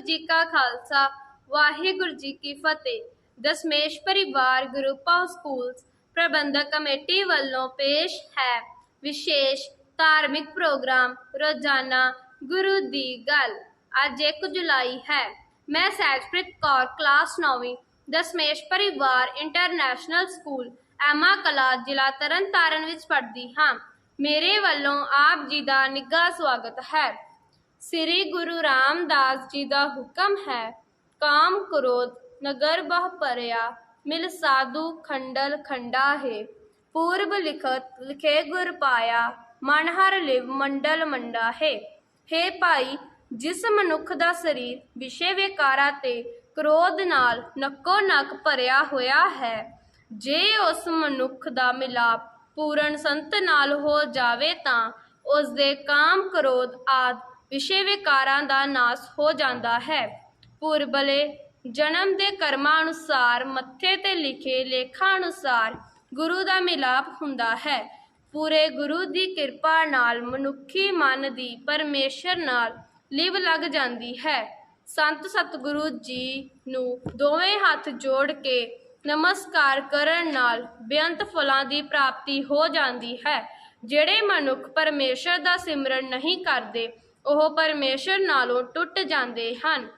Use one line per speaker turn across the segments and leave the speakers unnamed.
ਜੀ ਕਾ ਖਾਲਸਾ, ਵਾਹਿਗੁਰੂ ਜੀ ਕੀ ਫਤਿਹ। Dasmesh Parivar group of schools Parbandhak committee ਵੱਲੋਂ ਪੇਸ਼ ਹੈ ਵਿਸ਼ੇਸ਼ ਧਾਰਮਿਕ ਪ੍ਰੋਗਰਾਮ ਰੋਜ਼ਾਨਾ ਗੁਰੂ ਦੀ ਗੱਲ। ਅੱਜ 1 ਜੁਲਾਈ ਹੈ। ਮੈਂ ਸਹਿਜਪ੍ਰੀਤ ਕੌਰ, ਕਲਾਸ 9ਵੀਂ Dasmesh Parivar international school, Emma ਕਲਾ, ਜ਼ਿਲ੍ਹਾ ਤਰਨਤਾਰਨ ਵਿੱਚ ਪੜ੍ਹਦੀ ਹਾਂ। ਮੇਰੇ ਵੱਲੋਂ ਆਪ ਜੀ ਦਾ ਨਿੱਘਾ ਸਵਾਗਤ ਹੈ। ਸ੍ਰੀ ਗੁਰੂ ਰਾਮਦਾਸ ਜੀ ਦਾ ਹੁਕਮ ਹੈ, ਕਾਮ ਕ੍ਰੋਧ ਨਗਰ ਬਹ ਪਰਿਆ ਮਿਲ ਸਾਧੂ ਖੰਡਲ ਖੰਡਾ ਹੈ। ਪੂਰਬ ਲਿਖਤ, ਲਿਖੇ ਗੁਰ ਪਾਇਆ, ਮਨ ਹਰ ਲਿਵ ਮੰਡਲ ਮੰਡਾ ਹੈ। ਹੈ ਭਾਈ, ਜਿਸ ਮਨੁੱਖ ਦਾ ਸਰੀਰ ਵਿਸ਼ੇ ਵਿਕਾਰਾਂ ਤੇ ਕ੍ਰੋਧ ਨਾਲ ਨੱਕੋ ਨੱਕ ਭਰਿਆ ਹੋਇਆ ਹੈ, ਜੇ ਉਸ ਮਨੁੱਖ ਦਾ ਮਿਲਾਪ ਪੂਰਨ ਸੰਤ ਨਾਲ ਹੋ ਜਾਵੇ ਤਾਂ ਉਸ ਦੇ ਕਾਮ ਕ੍ਰੋਧ ਆਦ ਵਿਸ਼ੇ ਵਿਕਾਰਾਂ ਦਾ ਨਾਸ ਹੋ ਜਾਂਦਾ ਹੈ। ਪੂਰਬਲੇ ਜਨਮ ਦੇ ਕਰਮਾਂ ਅਨੁਸਾਰ ਮੱਥੇ ਤੇ ਲਿਖੇ ਲੇਖਾਂ ਅਨੁਸਾਰ ਗੁਰੂ ਦਾ ਮਿਲਾਪ ਹੁੰਦਾ ਹੈ। ਪੂਰੇ ਗੁਰੂ ਦੀ ਕਿਰਪਾ ਨਾਲ ਮਨੁੱਖੀ ਮਨ ਦੀ ਪਰਮੇਸ਼ਰ ਨਾਲ ਲਿਵ ਲੱਗ ਜਾਂਦੀ ਹੈ। ਸੰਤ ਸਤਿਗੁਰੂ ਜੀ ਨੂੰ ਦੋਵੇਂ ਹੱਥ ਜੋੜ ਕੇ ਨਮਸਕਾਰ ਕਰਨ ਨਾਲ ਬੇਅੰਤ ਫਲਾਂ ਦੀ ਪ੍ਰਾਪਤੀ ਹੋ ਜਾਂਦੀ ਹੈ। ਜਿਹੜੇ ਮਨੁੱਖ ਪਰਮੇਸ਼ਰ ਦਾ ਸਿਮਰਨ ਨਹੀਂ ਕਰਦੇ ਉਹ ਪਰਮੇਸ਼ਰ ਨਾਲੋਂ ਟੁੱਟ ਜਾਂਦੇ ਹਨ।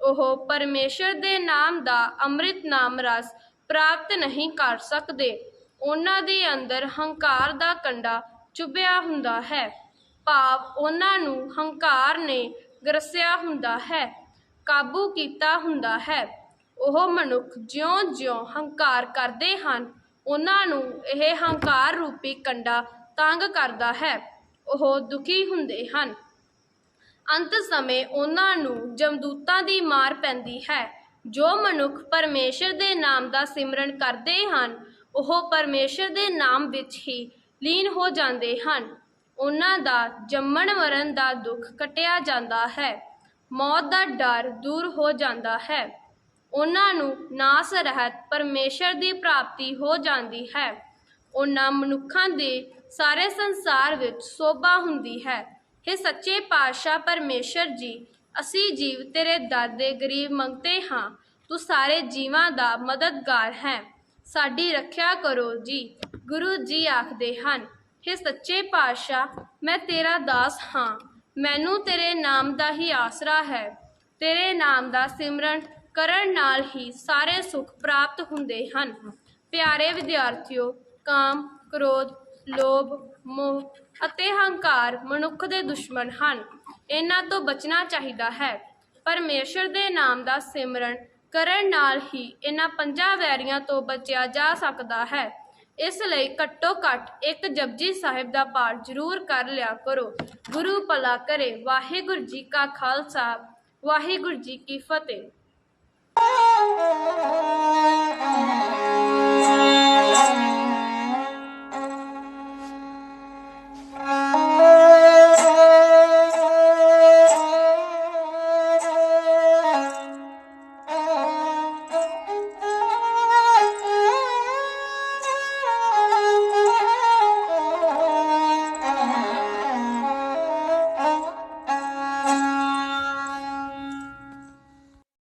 ਉਹ ਪਰਮੇਸ਼ਰ ਦੇ ਨਾਮ ਦਾ ਅੰਮ੍ਰਿਤ ਨਾਮ ਰਸ ਪ੍ਰਾਪਤ ਨਹੀਂ ਕਰ ਸਕਦੇ। ਉਹਨਾਂ ਦੇ ਅੰਦਰ ਹੰਕਾਰ ਦਾ ਕੰਡਾ ਚੁਭਿਆ ਹੁੰਦਾ ਹੈ। ਭਾਵ ਉਹਨਾਂ ਨੂੰ ਹੰਕਾਰ ਨੇ ਗਰਸਿਆ ਹੁੰਦਾ ਹੈ, ਕਾਬੂ ਕੀਤਾ ਹੁੰਦਾ ਹੈ। ਉਹ ਮਨੁੱਖ ਜਿਉਂ-ਜਿਉਂ ਹੰਕਾਰ ਕਰਦੇ ਹਨ, ਉਹਨਾਂ ਨੂੰ ਇਹ ਹੰਕਾਰ ਰੂਪੀ ਕੰਡਾ ਤੰਗ ਕਰਦਾ ਹੈ। ਉਹ ਦੁਖੀ ਹੁੰਦੇ ਹਨ। ਅੰਤ ਸਮੇਂ ਉਹਨਾਂ ਨੂੰ ਜਮਦੂਤਾਂ ਦੀ ਮਾਰ ਪੈਂਦੀ ਹੈ। ਜੋ ਮਨੁੱਖ ਪਰਮੇਸ਼ਰ ਦੇ ਨਾਮ ਦਾ ਸਿਮਰਨ ਕਰਦੇ ਹਨ, ਉਹ ਪਰਮੇਸ਼ਰ ਦੇ ਨਾਮ ਵਿੱਚ ਹੀ ਲੀਨ ਹੋ ਜਾਂਦੇ ਹਨ। ਉਹਨਾਂ ਦਾ ਜੰਮਣ ਮਰਨ ਦਾ ਦੁੱਖ ਕਟਿਆ ਜਾਂਦਾ ਹੈ। ਮੌਤ ਦਾ ਡਰ ਦੂਰ ਹੋ ਜਾਂਦਾ ਹੈ। ਉਹਨਾਂ ਨੂੰ ਨਾਸ ਰਹਿਤ ਪਰਮੇਸ਼ਰ ਦੀ ਪ੍ਰਾਪਤੀ ਹੋ ਜਾਂਦੀ ਹੈ। ਉਹਨਾਂ ਮਨੁੱਖਾਂ ਦੇ ਸਾਰੇ ਸੰਸਾਰ ਵਿੱਚ ਸੋਭਾ ਹੁੰਦੀ ਹੈ। हे ਸੱਚੇ ਪਾਤਸ਼ਾਹ ਪਰਮੇਸ਼ਰ ਜੀ, ਅਸੀਂ ਜੀਵ ਤੇਰੇ ਦਰ ਦੇ ਗਰੀਬ ਮੰਗਤੇ ਹਾਂ। ਤੂੰ ਸਾਰੇ ਜੀਵਾਂ ਦਾ ਮਦਦਗਾਰ ਹੈ। ਸਾਡੀ ਰੱਖਿਆ ਕਰੋ ਜੀ, ਗੁਰੂ ਜੀ ਆਖਦੇ ਹਨ। हे ਸੱਚੇ ਪਾਤਸ਼ਾਹ, ਮੈਂ ਤੇਰਾ ਦਾਸ ਹਾਂ। ਮੈਨੂੰ ਤੇਰੇ ਨਾਮ ਦਾ ਹੀ ਆਸਰਾ ਹੈ। ਤੇਰੇ ਨਾਮ ਦਾ ਸਿਮਰਨ ਕਰਨ ਨਾਲ ਹੀ ਸਾਰੇ ਸੁੱਖ ਪ੍ਰਾਪਤ ਹੁੰਦੇ ਹਨ। ਪਿਆਰੇ ਵਿਦਿਆਰਥੀਓ, ਕਾਮ, ਕ੍ਰੋਧ ਲੋਭ, ਮੋਹ ਅਤੇ ਹੰਕਾਰ ਮਨੁੱਖ ਦੇ ਦੁਸ਼ਮਣ ਹਨ। ਇਹਨਾਂ ਤੋਂ ਬਚਣਾ ਚਾਹੀਦਾ ਹੈ। ਪਰਮੇਸ਼ਰ ਦੇ ਨਾਮ ਦਾ ਸਿਮਰਨ ਕਰਨ ਨਾਲ ਹੀ ਇਹਨਾਂ ਪੰਜਾਂ ਵੈਰੀਆਂ ਤੋਂ ਬਚਿਆ ਜਾ ਸਕਦਾ ਹੈ। ਇਸ ਲਈ ਘੱਟੋ ਘੱਟ ਇੱਕ ਜਪਜੀ ਸਾਹਿਬ ਦਾ ਪਾਠ ਜ਼ਰੂਰ ਕਰ ਲਿਆ ਕਰੋ। ਗੁਰੂ ਭਲਾ ਕਰੇ। ਵਾਹਿਗੁਰੂ ਜੀ ਕਾ ਖਾਲਸਾ। ਵਾਹਿਗੁਰੂ ਜੀ ਕੀ ਫਤਿਹ।